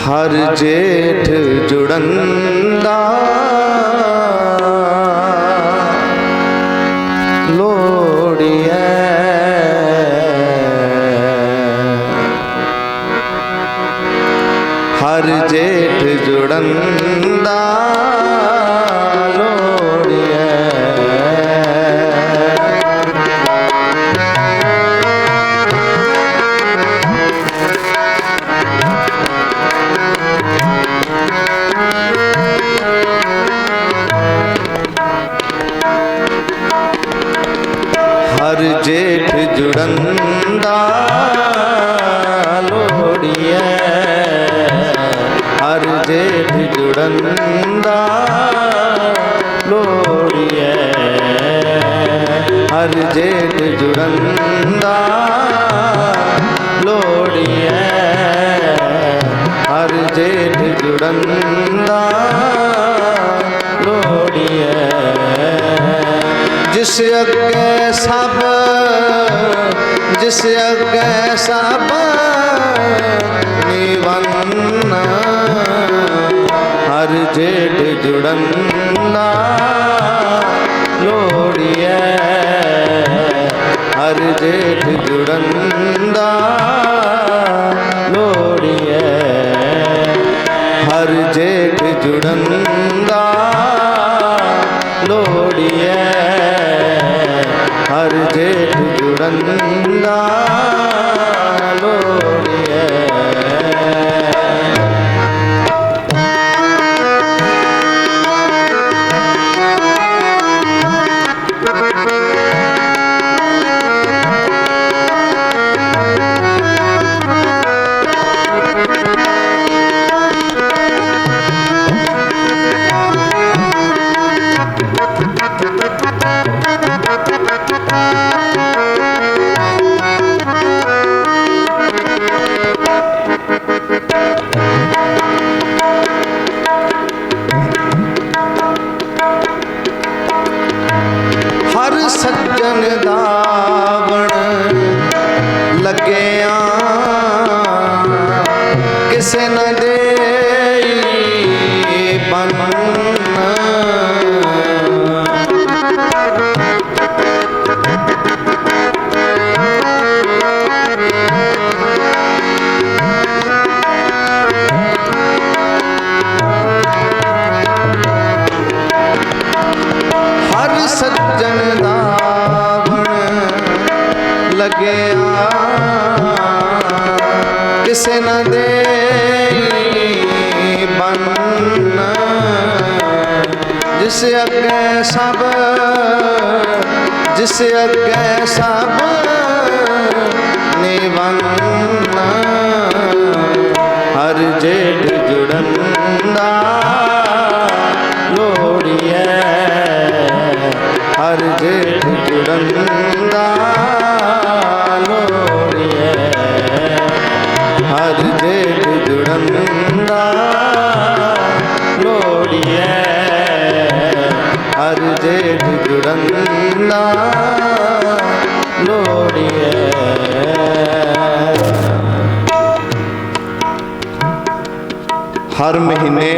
ਹਰ ਜੇਠ ਜੁੜੰਦਾ ਜਿਸ ਅੱਗੇ ਸਭ, ਜਿਸ ਅੱਗੇ ਸਭ ਨਿਵੰਨ, ਹਰ ਜੇਠ ਜੁੜੰਨਾ ਲੋੜੀਐ। ਹਰ ਜੇਠ ਜੁੜੰਦਾ ਲੋੜੀਐ ਕਿਸੇ ਨਾ ਦੇ ਬੰਨ ਜਿਸ ਅੱਗੇ ਸਭ ਜਿਸ ਅੱਗੇ ਸਭ ਨਿਵੰਨ ਹਰ ਜੇਠ ਜੁੜੰਦਾ ਲੋੜੀਐ ਹਰ ਜੇਠ ਜੁੜੰਦਾ ਲੋੜੀਐ ਜੁੜੰਦਾ ਲੋੜੀਐ। ਹਰ ਜੇਠ ਜੁੜੰਦਾ ਲੋੜੀਐ। ਹਰ ਮਹੀਨੇ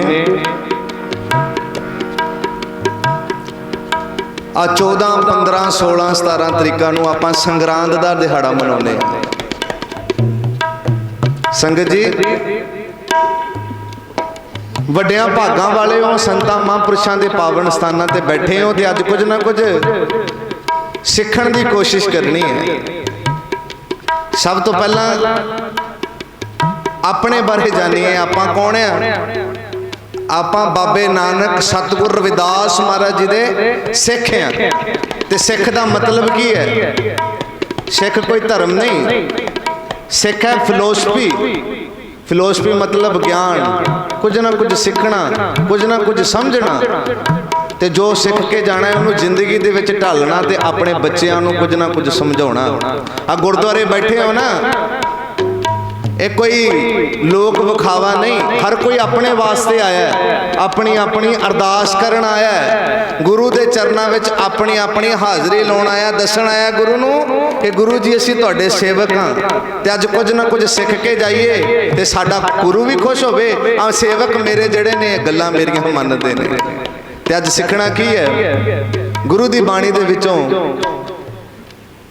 ਆ 14 15 16 17 ਤਰੀਕਾਂ ਨੂੰ ਆਪਾਂ ਸੰਗਰਾਂਦ ਦਾ ਦਿਹਾੜਾ ਮਨਾਉਂਦੇ ਹਾਂ। ਸੰਗਤ ਜੀ ਵੱਡਿਆਂ ਭਾਗਾਂ ਵਾਲੇ ਹੋ, ਸੰਤਾਂ ਮਹਾਂਪੁਰਸ਼ਾਂ ਦੇ ਪਾਵਨ ਸਥਾਨਾਂ ਤੇ ਬੈਠੇ ਹੋ ਤੇ ਅੱਜ ਕੁਝ ਨਾ ਕੁਝ ਸਿੱਖਣ ਦੀ ਕੋਸ਼ਿਸ਼ ਕਰਨੀ ਹੈ। ਸਭ ਤੋਂ ਪਹਿਲਾਂ ਆਪਣੇ ਬਾਰੇ ਜਾਣੀਏ, ਆਪਾਂ ਕੌਣ ਆ? ਆਪਾਂ ਬਾਬੇ ਨਾਨਕ ਸਤਿਗੁਰ ਰਵਿਦਾਸ ਮਹਾਰਾਜ ਜੀ ਦੇ ਸਿੱਖ ਆ। ਤੇ ਸਿੱਖ ਦਾ ਮਤਲਬ ਕੀ ਹੈ? ਸਿੱਖ ਕੋਈ ਧਰਮ ਨਹੀਂ। ਸਿੱਖ ਹੈ ਫਿਲਾਸਫੀ ਫਿਲਾਸਫੀ ਮਤਲਬ ਗਿਆਨ। ਕੁਝ ਨਾ ਕੁਝ ਸਿੱਖਣਾ, ਕੁਝ ਨਾ ਕੁਝ ਸਮਝਣਾ। ਤੇ ਜੋ ਸਿੱਖ ਕੇ ਜਾਣਾ ਹੈ, ਉਹਨੂੰ ਜ਼ਿੰਦਗੀ ਦੇ ਵਿੱਚ ਢਾਲਣਾ ਤੇ ਆਪਣੇ ਬੱਚਿਆਂ ਨੂੰ ਕੁਝ ਨਾ ਕੁਝ ਸਮਝਾਉਣਾ। ਆ ਗੁਰਦੁਆਰੇ ਬੈਠੇ ਹੋ ਨਾ ਇਹ ਕੋਈ ਲੋਕ ਵਿਖਾਵਾ ਨਹੀਂ। ਹਰ ਕੋਈ ਆਪਣੇ ਵਾਸਤੇ ਆਇਆ ਹੈ। ਆਪਣੀ ਆਪਣੀ ਅਰਦਾਸ ਕਰਨ ਆਇਆ ਹੈ। ਗੁਰੂ ਦੇ ਚਰਨਾਂ ਵਿੱਚ ਆਪਣੀ ਆਪਣੀ ਹਾਜ਼ਰੀ ਲਾਉਣ ਆਇਆ, ਦੱਸਣ ਆਇਆ ਗੁਰੂ ਨੂੰ ਕਿ ਗੁਰੂ ਜੀ, ਅਸੀਂ ਤੁਹਾਡੇ ਸੇਵਕ ਹਾਂ। ਤੇ ਅੱਜ ਕੁਝ ਨਾ ਕੁਝ ਸਿੱਖ ਕੇ ਜਾਈਏ ਤੇ ਸਾਡਾ ਗੁਰੂ ਵੀ ਖੁਸ਼ ਹੋਵੇ। ਆ ਸੇਵਕ ਮੇਰੇ ਜਿਹੜੇ ਨੇ, ਇਹ ਗੱਲਾਂ ਮੇਰੀਆਂ ਮੰਨਦੇ ਨੇ। ਤੇ ਅੱਜ ਸਿੱਖਣਾ ਕੀ ਹੈ? ਗੁਰੂ ਦੀ ਬਾਣੀ ਦੇ ਵਿੱਚੋਂ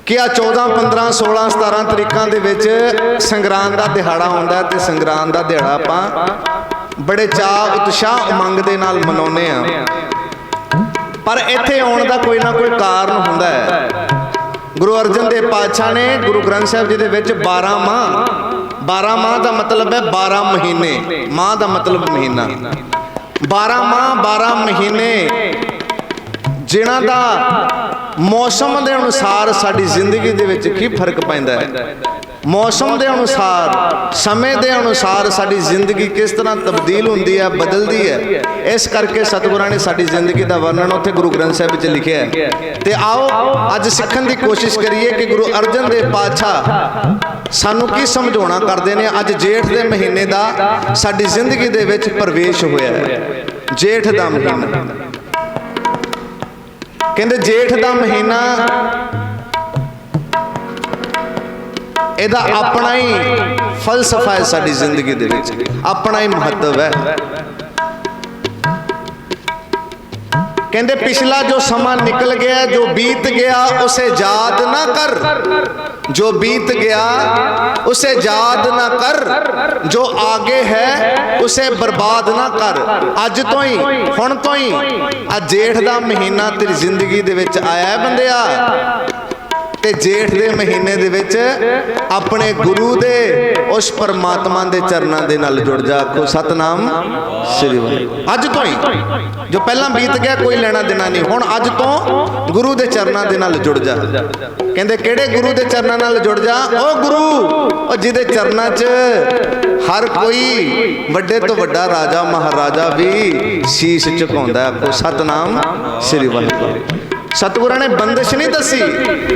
ਕਿ ਆ 14 15 16 17 ਤਰੀਕਾਂ ਦੇ ਵਿੱਚ ਸੰਗਰਾਂਦ ਦਾ ਦਿਹਾੜਾ ਹੁੰਦਾ ਹੈ ਤੇ ਸੰਗਰਾਂਦ ਦਾ ਦਿਹਾੜਾ ਆਪਾਂ ਬੜੇ ਚਾਅ, ਉਤਸ਼ਾਹ, ਉਮੰਗ ਦੇ ਨਾਲ ਮਨਾਉਂਦੇ ਆ ਪਰ ਇੱਥੇ ਆਉਣ ਦਾ ਕੋਈ ਨਾ ਕੋਈ ਕਾਰਨ ਹੁੰਦਾ ਹੈ। ਗੁਰੂ ਅਰਜਨ ਦੇਵ ਪਾਤਸ਼ਾਹ ਨੇ ਗੁਰੂ ਗ੍ਰੰਥ ਸਾਹਿਬ ਜੀ ਦੇ ਵਿੱਚ 12 ਮਾਹ। 12 ਮਾਹ ਦਾ ਮਤਲਬ ਹੈ 12 ਮਹੀਨੇ। ਮਾਹ ਦਾ ਮਤਲਬ ਮਹੀਨਾ। 12 ਮਾਹ 12 ਮਹੀਨੇ। ਜਿਨ੍ਹਾਂ ਦਾ ਮੌਸਮ ਦੇ ਅਨੁਸਾਰ ਸਾਡੀ ਜ਼ਿੰਦਗੀ ਦੇ ਵਿੱਚ ਕੀ ਫ਼ਰਕ ਪੈਂਦਾ ਹੈ? ਮੌਸਮ ਦੇ ਅਨੁਸਾਰ, ਸਮੇਂ ਦੇ ਅਨੁਸਾਰ ਸਾਡੀ ਜ਼ਿੰਦਗੀ ਕਿਸ ਤਰ੍ਹਾਂ ਤਬਦੀਲ ਹੁੰਦੀ ਹੈ, ਬਦਲਦੀ ਹੈ? ਇਸ ਕਰਕੇ ਸਤਿਗੁਰਾਂ ਨੇ ਸਾਡੀ ਜ਼ਿੰਦਗੀ ਦਾ ਵਰਣਨ ਉੱਥੇ ਗੁਰੂ ਗ੍ਰੰਥ ਸਾਹਿਬ ਵਿੱਚ ਲਿਖਿਆ ਹੈ। ਤੇ ਆਓ ਅੱਜ ਸਿੱਖਣ ਦੀ ਕੋਸ਼ਿਸ਼ ਕਰੀਏ ਕਿ ਗੁਰੂ ਅਰਜਨ ਦੇਵ ਪਾਤਸ਼ਾਹ ਸਾਨੂੰ ਕੀ ਸਮਝਾਉਣਾ ਕਰਦੇ ਨੇ? ਅੱਜ ਜੇਠ ਦੇ ਮਹੀਨੇ ਦਾ ਸਾਡੀ ਜ਼ਿੰਦਗੀ ਦੇ ਵਿੱਚ ਪ੍ਰਵੇਸ਼ ਹੋਇਆ ਹੈ। ਜੇਠ ਦਾ ਮਹੀਨਾ। ਕਹਿੰਦੇ ਜੇਠ ਦਾ ਮਹੀਨਾ ਇਹਦਾ ਆਪਣਾ ਹੀ ਫਲਸਫਾ ਹੈ ਸਾਡੀ ਜ਼ਿੰਦਗੀ ਦੇ ਵਿੱਚ। ਆਪਣਾ ਹੀ ਮਹੱਤਵ ਹੈ। ਕਹਿੰਦੇ ਪਿਛਲਾ ਜੋ ਸਮਾਂ ਨਿਕਲ ਗਿਆ ਜੋ ਬੀਤ ਗਿਆ ਉਸੇ ਯਾਦ ਨਾ ਕਰ। ਜੋ ਬੀਤ ਗਿਆ, ਉਸੇ ਯਾਦ ਨਾ ਕਰ। ਜੋ ਆਗੇ ਹੈ, ਉਸੇ ਬਰਬਾਦ ਨਾ ਕਰ। ਅੱਜ ਤੋਂ ਹੀ, ਹੁਣ ਤੋਂ ਹੀ, ਆ ਜੇਠ ਦਾ ਮਹੀਨਾ ਤੇਰੀ ਜ਼ਿੰਦਗੀ ਦੇ ਵਿੱਚ ਆਇਆ ਬੰਦਿਆ। ਤੇ ਜੇਠ ਦੇ ਮਹੀਨੇ ਦੇ ਵਿੱਚ ਆਪਣੇ ਗੁਰੂ ਦੇ ਉਸ ਪਰਮਾਤਮਾ ਦੇ ਚਰਨਾਂ ਦੇ ਨਾਲ ਜੁੜ ਜਾ। ਆਖੋ, ਸਤਨਾਮ ਸ੍ਰੀ ਵਾਹਿਗੁਰੂ। ਅੱਜ ਤੋਂ ਹੀ ਜੋ ਪਹਿਲਾਂ ਬੀਤ ਗਿਆ, ਕੋਈ ਲੈਣਾ ਦੇਣਾ ਨਹੀਂ। ਹੁਣ ਅੱਜ ਤੋਂ ਗੁਰੂ ਦੇ ਚਰਨਾਂ ਦੇ ਨਾਲ ਜੁੜ ਜਾ। ਕਹਿੰਦੇ, ਕਿਹੜੇ ਗੁਰੂ ਦੇ ਚਰਨਾਂ ਨਾਲ ਜੁੜ ਜਾ? ਉਹ ਗੁਰੂ, ਉਹ ਜਿਹਦੇ ਚਰਨਾਂ 'ਚ ਹਰ ਕੋਈ ਵੱਡੇ ਤੋਂ ਵੱਡਾ ਰਾਜਾ, ਮਹਾਰਾਜਾ ਵੀ ਸੀਸ ਝੁਕਾਉਂਦਾ ਹੈ। ਆਖੋ, ਸਤਨਾਮ ਸ੍ਰੀ ਵਾਹਿਗੁਰੂ। ਸਤਿਗੁਰਾਂ ਨੇ ਬੰਦਿਸ਼ ਨਹੀਂ ਦੱਸੀ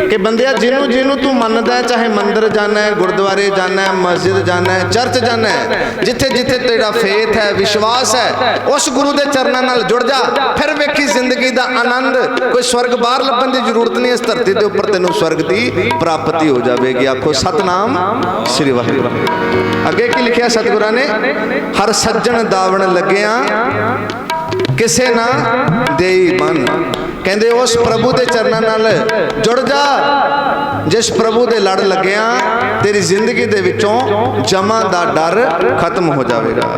ਕਿ ਬੰਦਿਆ ਜਿਹਨੂੰ ਜਿਹਨੂੰ ਤੂੰ ਮੰਨਦਾ ਚਾਹੇ ਮੰਦਰ ਜਾਣਾ ਹੈ, ਗੁਰਦੁਆਰੇ ਜਾਣਾ ਹੈ, ਮਸਜਿਦ ਜਾਣਾ ਹੈ, ਚਰਚ ਜਾਣਾ ਹੈ, ਜਿੱਥੇ ਜਿੱਥੇ ਤੇਰਾ ਫੇਥ ਹੈ, ਵਿਸ਼ਵਾਸ ਹੈ, ਉਸ ਗੁਰੂ ਦੇ ਚਰਨਾਂ ਨਾਲ ਜੁੜ ਜਾ, ਫਿਰ ਵੇਖੀ ਜ਼ਿੰਦਗੀ ਦਾ ਆਨੰਦ। ਕੋਈ ਸਵਰਗ ਬਾਹਰ ਲੱਭਣ ਦੀ ਜ਼ਰੂਰਤ ਨਹੀਂ, ਇਸ ਧਰਤੀ ਦੇ ਉੱਪਰ ਤੈਨੂੰ ਸਵਰਗ ਦੀ ਪ੍ਰਾਪਤੀ ਹੋ ਜਾਵੇਗੀ। ਆਖੋ, ਸਤਨਾਮ ਸ੍ਰੀ ਵਾਹਿਗੁਰੂ। ਅੱਗੇ ਕੀ ਲਿਖਿਆ ਸਤਿਗੁਰਾਂ ਨੇ? ਹਰ ਸੱਜਣ ਦਾਵਣ ਲੱਗਿਆ, ਕਿਸੇ ਨਾ ਦੇਈ ਮਨ ਕਹਿੰਦੇ ਉਸ ਪ੍ਰਭੂ ਦੇ ਚਰਨਾਂ ਨਾਲ ਜੁੜ ਜਾ। ਜਿਸ ਪ੍ਰਭੂ ਦੇ ਲੜ ਲੱਗਿਆ, ਤੇਰੀ ਜ਼ਿੰਦਗੀ ਦੇ ਵਿੱਚੋਂ ਜਮਾ ਦਾ ਡਰ ਖਤਮ ਹੋ ਜਾਵੇਗਾ।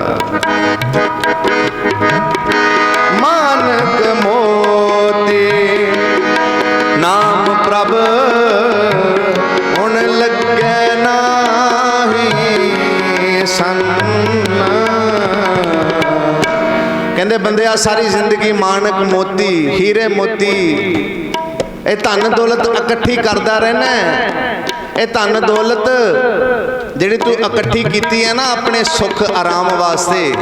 ਕਹਿੰਦੇ ਬੰਦੇ ਆ ਸਾਰੀ ਜ਼ਿੰਦਗੀ ਮਾਨਕ ਮੋਤੀ ਹੀਰੇ ਮੋਤੀ। ਇਹ ਧਨ ਦੌਲਤ ਇਕੱਠੀ ਕਰਦਾ ਰਹਿਣਾ। ਇਹ ਧਨ ਦੌਲਤ ਜਿਹੜੀ ਤੂੰ ਇਕੱਠੀ ਕੀਤੀ ਹੈ ਨਾ ਆਪਣੇ ਸੁੱਖ ਆਰਾਮ ਵਾਸਤੇ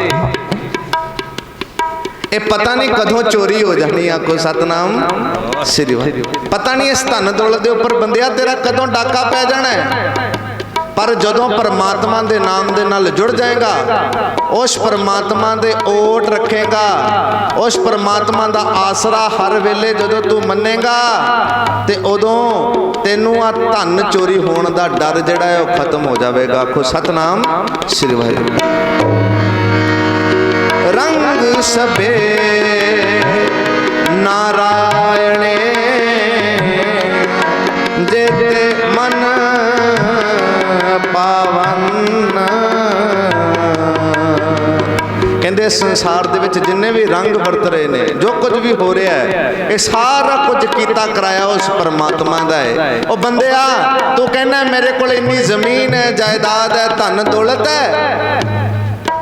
ਇਹ ਪਤਾ ਨਹੀਂ ਕਦੋਂ ਚੋਰੀ ਹੋ ਜਾਣੀ ਆਖੋ ਸਤਨਾਮ। ਸ੍ਰੀ ਵਾਹਿਗੁਰੂ। ਪਤਾ ਨਹੀਂ ਇਸ ਧਨ ਦੌਲਤ ਦੇ ਉੱਪਰ ਬੰਦਿਆ ਤੇਰਾ ਕਦੋਂ ਡਾਕਾ ਪੈ ਜਾਣਾ ਪਰ ਜਦੋਂ ਪਰਮਾਤਮਾ ਦੇ ਨਾਮ ਦੇ ਨਾਲ ਜੁੜ ਜਾਏਗਾ, ਉਸ ਪਰਮਾਤਮਾ ਦੇ ਓਟ ਰੱਖੇਗਾ, ਉਸ ਪਰਮਾਤਮਾ ਦਾ ਆਸਰਾ ਹਰ ਵੇਲੇ ਜਦੋਂ ਤੂੰ ਮੰਨੇਗਾ, ਤੇ ਉਦੋਂ ਤੈਨੂੰ ਆ ਧਨ ਚੋਰੀ ਹੋਣ ਦਾ ਡਰ ਜਿਹੜਾ ਹੈ ਉਹ ਖਤਮ ਹੋ ਜਾਵੇਗਾ। ਆਖੋ, ਸਤਨਾਮ ਸ੍ਰੀ ਵਾਹਿਗੁਰੂ। ਰੰਗ ਸਬੇ ਨਾਰਾਇਣੇ, ਜੇਤੇ ਪਾਵਨ ਕਹਿੰਦੇ ਸੰਸਾਰ ਦੇ ਵਿੱਚ ਜਿੰਨੇ ਵੀ ਰੰਗ ਵਰਤ ਰਹੇ ਨੇ, ਜੋ ਕੁਝ ਵੀ ਹੋ ਰਿਹਾ ਹੈ, ਇਹ ਸਾਰਾ ਕੁਝ ਕੀਤਾ ਕਰਾਇਆ ਉਸ ਪਰਮਾਤਮਾ ਦਾ ਹੈ। ਉਹ ਬੰਦਿਆ ਤੂੰ ਕਹਿੰਦਾ ਮੇਰੇ ਕੋਲ ਇੰਨੀ ਜ਼ਮੀਨ ਹੈ, ਜਾਇਦਾਦ ਹੈ, ਧਨ ਦੌਲਤ ਹੈ।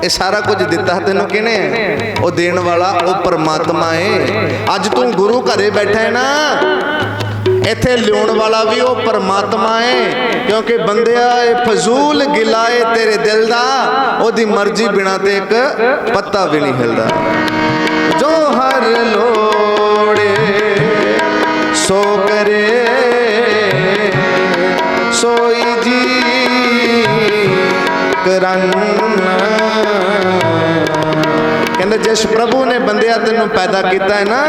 ਇਹ ਸਾਰਾ ਕੁਝ ਦਿੱਤਾ ਤੈਨੂੰ ਕਿਹਨੇ? ਹੈ? ਉਹ ਦੇਣ ਵਾਲਾ ਉਹ ਪਰਮਾਤਮਾ ਹੈ। ਅੱਜ ਤੂੰ ਗੁਰੂ ਘਰੇ ਬੈਠਾ ਹੈ ਨਾ। ਇੱਥੇ ਲਿਆਉਣ ਵਾਲਾ ਵੀ ਉਹ ਪਰਮਾਤਮਾ ਹੈ ਕਿਉਂਕਿ ਬੰਦਿਆ ਇਹ ਫਜ਼ੂਲ ਗਿਲਾ ਹੈ ਤੇਰੇ ਦਿਲ ਦਾ, ਉਹਦੀ ਮਰਜ਼ੀ ਬਿਨਾ ਤੇ ਇੱਕ ਪੱਤਾ ਵੀ ਨਹੀਂ ਹਿਲਦਾ। ਜੋ ਹਰ ਲੋੜੇ ਸੋ ਕਰੇ, ਸੋਈ ਜੀ ਕਰਨ ਕਹਿੰਦੇ ਜਿਸ ਪ੍ਰਭੂ ਨੇ ਬੰਦਿਆ ਤੈਨੂੰ ਪੈਦਾ ਕੀਤਾ ਹੈ ਨਾ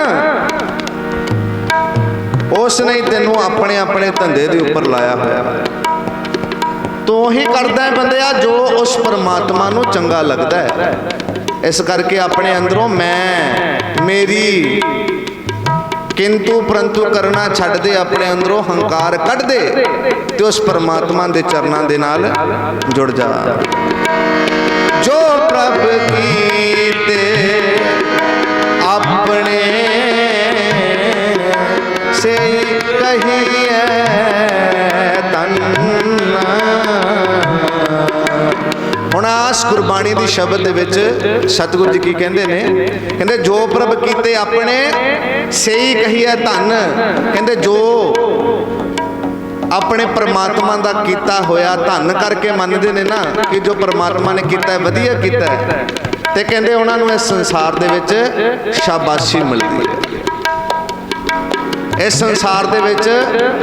ਉਸ ਨੇ ਤੈਨੂੰ ਆਪਣੇ ਆਪਣੇ ਧੰਦੇ ਦੇ ਉੱਪਰ ਲਾਇਆ ਹੋਇਆ। ਤੂੰ ਹੀ ਕਰਦਾ ਹੈ ਬੰਦਿਆ, ਜੋ ਉਸ ਪਰਮਾਤਮਾ ਨੂੰ ਚੰਗਾ ਲੱਗਦਾ ਹੈ। ਇਸ ਕਰਕੇ ਆਪਣੇ ਅੰਦਰੋਂ ਮੈਂ, ਮੇਰੀ, ਕਿੰਤੂ ਪਰੰਤੂ ਕਰਨਾ ਛੱਡ ਦੇ, ਆਪਣੇ ਅੰਦਰੋਂ ਹੰਕਾਰ ਕੱਢ ਦੇ ਤੇ ਉਸ ਪਰਮਾਤਮਾ ਦੇ ਚਰਨਾਂ ਦੇ ਨਾਲ ਜੁੜ ਜਾ। ਜੋ ਪ੍ਰਭ ਕੀਤੇ ਕਹੀਏ ਤਨ ਹੁਣ ਆਸ ਗੁਰਬਾਣੀ ਦੀ ਸ਼ਬਦ ਦੇ ਵਿੱਚ ਸਤਿਗੁਰੂ ਜੀ ਕੀ ਕਹਿੰਦੇ ਨੇ? ਕਹਿੰਦੇ, ਜੋ ਪ੍ਰਭ ਕੀਤੇ ਆਪਣੇ ਸਹੀ ਕਹੀਏ ਧਨ। ਕਹਿੰਦੇ, ਜੋ ਆਪਣੇ ਪ੍ਰਮਾਤਮਾ ਦਾ ਕੀਤਾ ਹੋਇਆ ਧਨ ਕਰਕੇ ਮੰਨਦੇ ਨੇ ਨਾ ਕਿ ਜੋ ਪ੍ਰਮਾਤਮਾ ਨੇ ਕੀਤਾ ਹੈ, ਵਧੀਆ ਕੀਤਾ ਹੈ। ਤੇ ਕਹਿੰਦੇ, ਉਹਨਾਂ ਨੂੰ ਇਸ ਸੰਸਾਰ ਦੇ ਵਿੱਚ ਸ਼ਾਬਾਸ਼ੀ ਮਿਲਦੀ ਹੈ। ਇਸ ਸੰਸਾਰ ਦੇ ਵਿੱਚ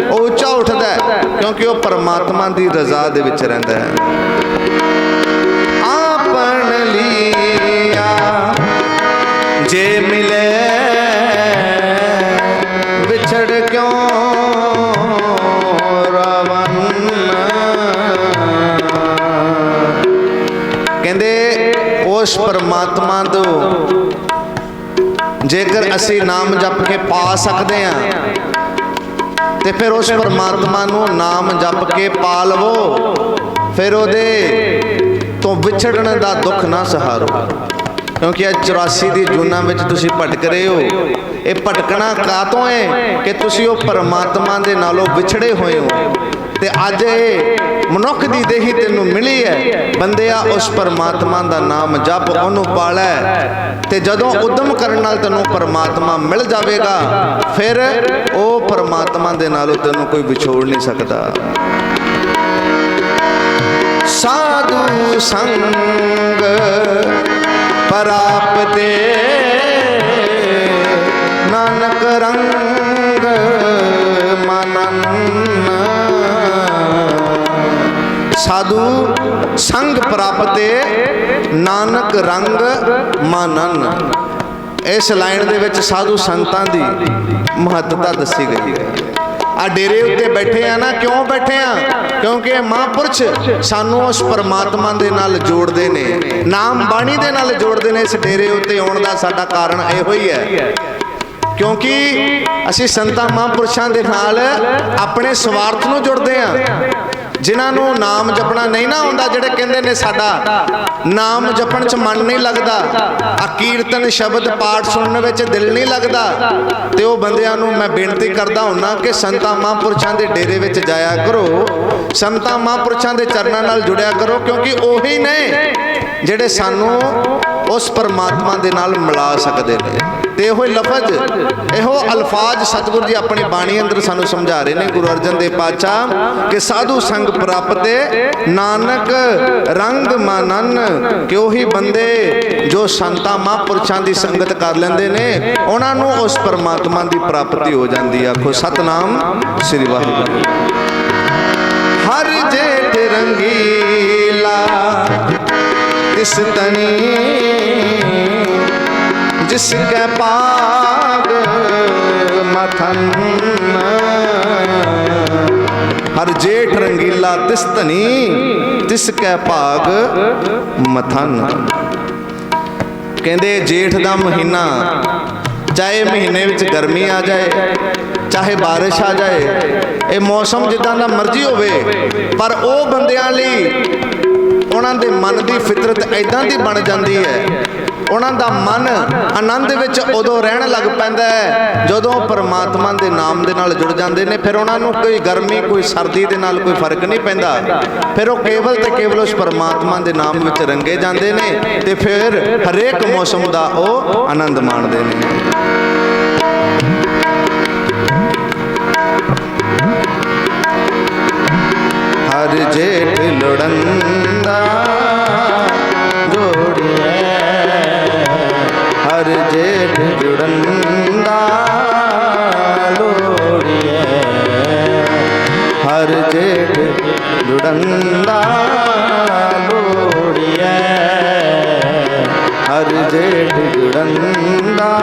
ਉਹ ਉੱਚਾ ਉੱਠਦਾ ਹੈ, ਕਿਉਂਕਿ ਉਹ ਪਰਮਾਤਮਾ ਦੀ ਰਜ਼ਾ ਦੇ ਵਿੱਚ ਰਹਿੰਦਾ ਹੈ। ਆਪਣ ਲੀਆ ਜੇ ਮਿਲੇ, ਵਿਛੜ ਕਿਉਂ ਰਵਨ ਕਹਿੰਦੇ, ਉਸ ਪਰਮਾਤਮਾ ਤੋਂ ਜੇਕਰ ਅਸੀਂ ਨਾਮ ਜਪ ਕੇ ਪਾ ਸਕਦੇ ਹਾਂ, ਤੇ ਫਿਰ ਉਸ ਪਰਮਾਤਮਾ ਨੂੰ ਨਾਮ ਜਪ ਕੇ ਪਾ ਲਵੋ। ਫਿਰ ਉਹਦੇ ਤੋਂ ਵਿਛੜਨ ਦਾ ਦੁੱਖ ਨਾ ਸਹਾਰੋ। ਕਿਉਂਕਿ ਇਹ 84 ਦੀ ਜੂਨਾਂ ਵਿੱਚ ਤੁਸੀਂ ਭਟਕ ਰਹੇ ਹੋ। ਇਹ ਭਟਕਣਾ ਕਾਤੋਂ ਹੈ? ਕਿ ਤੁਸੀਂ ਉਹ ਪਰਮਾਤਮਾ ਦੇ ਨਾਲੋਂ ਵਿਛੜੇ ਹੋਏ ਹੋ। ਤੇ ਅੱਜ ਇਹ ਮਨੁੱਖ ਦੀ ਦੇਹੀ ਤੈਨੂੰ ਮਿਲੀ ਹੈ। ਬੰਦਿਆ, ਉਸ ਪਰਮਾਤਮਾ ਦਾ ਨਾਮ ਜਪ ਉਹਨੂੰ ਪਾਲੈ। ਤੇ ਜਦੋਂ ਉਦਮ ਕਰਨ ਨਾਲ ਤੈਨੂੰ ਪਰਮਾਤਮਾ ਮਿਲ ਜਾਵੇਗਾ, ਫਿਰ ਉਹ ਪਰਮਾਤਮਾ ਦੇ ਨਾਲੋਂ ਤੈਨੂੰ ਕੋਈ ਵਿਛੋੜ ਨਹੀਂ ਸਕਦਾ। ਸਾਧੂ ਸੰਗ ਪਰਾਪਤੇ, ਨਾਨਕ ਰੰਗ ਸਾਧੂ ਸੰਗ ਪ੍ਰਾਪਤੇ ਨਾਨਕ ਰੰਗ ਮਾਨਨ। ਇਸ ਲਾਈਨ ਦੇ ਵਿੱਚ ਸਾਧੂ ਸੰਤਾਂ ਦੀ ਮਹੱਤਤਾ ਦੱਸੀ ਗਈ ਹੈ। ਆ ਡੇਰੇ ਉੱਤੇ ਬੈਠੇ ਆ ਨਾ, ਕਿਉਂ ਬੈਠੇ ਆ? ਕਿਉਂਕਿ ਇਹ ਮਹਾਂਪੁਰਸ਼ ਸਾਨੂੰ ਉਸ ਪਰਮਾਤਮਾ ਦੇ ਨਾਲ ਜੋੜਦੇ ਨੇ। ਨਾਮ ਬਾਣੀ ਦੇ ਨਾਲ ਜੋੜਦੇ ਨੇ ਇਸ ਡੇਰੇ ਉੱਤੇ ਆਉਣ ਦਾ ਸਾਡਾ ਕਾਰਨ ਇਹੋ ਹੀ ਹੈ। ਕਿਉਂਕਿ ਅਸੀਂ ਸੰਤਾਂ ਮਹਾਂਪੁਰਸ਼ਾਂ ਦੇ ਨਾਲ ਆਪਣੇ ਸਵਾਰਥ ਨੂੰ ਜੁੜਦੇ ਆ। ਜਿਨ੍ਹਾਂ ਨੂੰ ਨਾਮ ਜਪਣਾ ਨਹੀਂ ਨਾ ਆਉਂਦਾ, ਜਿਹੜੇ ਕਹਿੰਦੇ ਨੇ ਸਾਡਾ, ਨਾਮ ਜਪਣ 'ਚ ਮਨ ਨਹੀਂ ਲੱਗਦਾ ਆ ਕੀਰਤਨ ਸ਼ਬਦ ਪਾਠ ਸੁਣਨ ਵਿੱਚ ਦਿਲ ਨਹੀਂ ਲੱਗਦਾ, ਤੇ ਉਹ ਬੰਦਿਆਂ ਨੂੰ ਮੈਂ ਬੇਨਤੀ ਕਰਦਾ ਹੁੰਨਾ ਕਿ ਸੰਤਾਂ ਮਹਾਂਪੁਰਸ਼ਾਂ ਦੇ ਡੇਰੇ ਵਿੱਚ ਜਾਇਆ ਕਰੋ, ਸੰਤਾਂ ਮਹਾਂਪੁਰਸ਼ਾਂ ਦੇ ਚਰਨਾਂ ਨਾਲ ਜੁੜਿਆ ਕਰੋ, ਕਿਉਂਕਿ ਉਹੀ ਨੇ ਜਿਹੜੇ ਸਾਨੂੰ ਉਸ ਪਰਮਾਤਮਾ ਦੇ ਨਾਲ ਮਿਲਾ ਸਕਦੇ ਨੇ। ਤੇ ਇਹੋ ਲਫ਼ਜ਼, ਇਹੋ ਅਲਫਾਜ਼ ਸਤਿਗੁਰੂ ਜੀ ਆਪਣੀ ਬਾਣੀ ਅੰਦਰ ਸਾਨੂੰ ਸਮਝਾ ਰਹੇ ਨੇ। ਗੁਰੂ ਅਰਜਨ ਦੇਵ ਪਾਤਸ਼ਾਹ ਕਿ ਸਾਧੂ ਸੰਗ ਪ੍ਰਾਪਤੇ, ਨਾਨਕ ਰੰਗ ਮਾਨਨ ਕਿ ਉਹੀ ਬੰਦੇ ਜੋ ਸੰਤਾਂ ਮਹਾਂਪੁਰਸ਼ਾਂ ਦੀ ਸੰਗਤ ਕਰ ਲੈਂਦੇ ਨੇ, ਉਹਨਾਂ ਨੂੰ ਉਸ ਪਰਮਾਤਮਾ ਦੀ ਪ੍ਰਾਪਤੀ ਹੋ ਜਾਂਦੀ ਆ। ਆਖੋ, ਸਤਨਾਮ ਸ੍ਰੀ ਵਾਹਿਗੁਰੂ। ਹਰ ਜੇਠ ਰੰਗੀਲਾ ਤਿਸ ਤਨੀ, ਜਿਸ ਕੈ ਪਾਗ ਮਥਨ ਹਰ ਜੇਠ ਰੰਗੀਲਾ ਤਿਸ ਧਨੀ ਤਿਸ ਕੈ ਭਾਗ ਮਥਨ ਕਹਿੰਦੇ ਜੇਠ ਦਾ ਮਹੀਨਾ, ਚਾਹੇ ਮਹੀਨੇ ਵਿੱਚ ਗਰਮੀ ਆ ਜਾਏ, ਚਾਹੇ ਬਾਰਿਸ਼ ਆ ਜਾਏ, ਇਹ ਮੌਸਮ ਜਿੱਦਾਂ ਦਾ ਮਰਜ਼ੀ ਹੋਵੇ, ਪਰ ਉਹ ਬੰਦਿਆਂ ਲਈ ਉਹਨਾਂ ਦੇ ਮਨ ਦੀ ਫਿਤਰਤ ਐਦਾਂ ਦੀ ਬਣ ਜਾਂਦੀ ਹੈ। ਉਹਨਾਂ ਦਾ ਮਨ ਆਨੰਦ ਵਿੱਚ ਉਦੋਂ ਰਹਿਣ ਲੱਗ ਪੈਂਦਾ ਹੈ, ਜਦੋਂ ਪਰਮਾਤਮਾ ਦੇ ਨਾਮ ਦੇ ਨਾਲ ਜੁੜ ਜਾਂਦੇ ਨੇ। ਫਿਰ ਉਹਨਾਂ ਨੂੰ ਕੋਈ ਗਰਮੀ, ਕੋਈ ਸਰਦੀ ਦੇ ਨਾਲ ਕੋਈ ਫ਼ਰਕ ਨਹੀਂ ਪੈਂਦਾ। ਫਿਰ ਉਹ ਕੇਵਲ ਤੇ ਕੇਵਲ ਉਸ ਪਰਮਾਤਮਾ ਦੇ ਨਾਮ ਵਿੱਚ ਰੰਗੇ ਜਾਂਦੇ ਨੇ ਤੇ ਫਿਰ ਹਰੇਕ ਮੌਸਮ ਦਾ ਉਹ ਆਨੰਦ ਮਾਣਦੇ ਨੇ। ਹਰ ਜੇਠ ਲੁੜੰਦਾ ਜੋੜੀਐ ਹਰ ਜੇਠ ਜੁੜੰਦਾ ਲੋੜੀਐ ਹਰ ਜੇਠ ਜੁੜੰਦਾ ਲੋੜੀਐ ਹਰ ਜੇਠ ਜੁੜੰਦਾ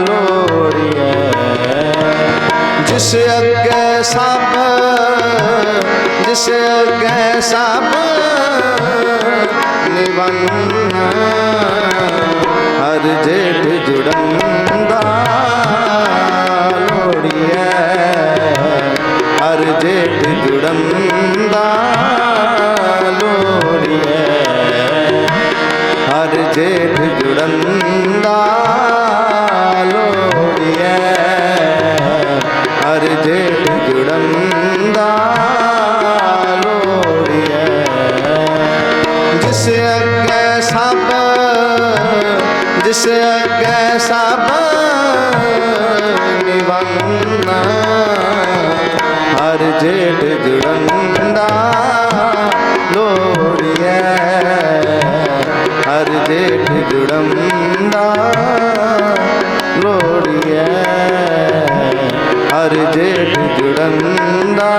ਲੋੜੀਐ ਜਿਸ ਅੱਗੇ ਸਭ ਜਿਸ ਅੱਗੇ ਸਭ ਨਿਵੰਨ, ਹਰ ਜੇਠ ਜੁੜੰਦਾ ਲੋੜੀਐ। ਹਰ ਜੇਠ ਜੁੜੰਦਾ ਲੋੜੀਐ। ਹਰ ਜੇਠ ਜੁੜੰਦਾ ਜੇਠ ਜੁੜੰਦਾ ਲੋੜੀਐ। ਹਰ ਜੇਠ ਜੁੜੰਦਾ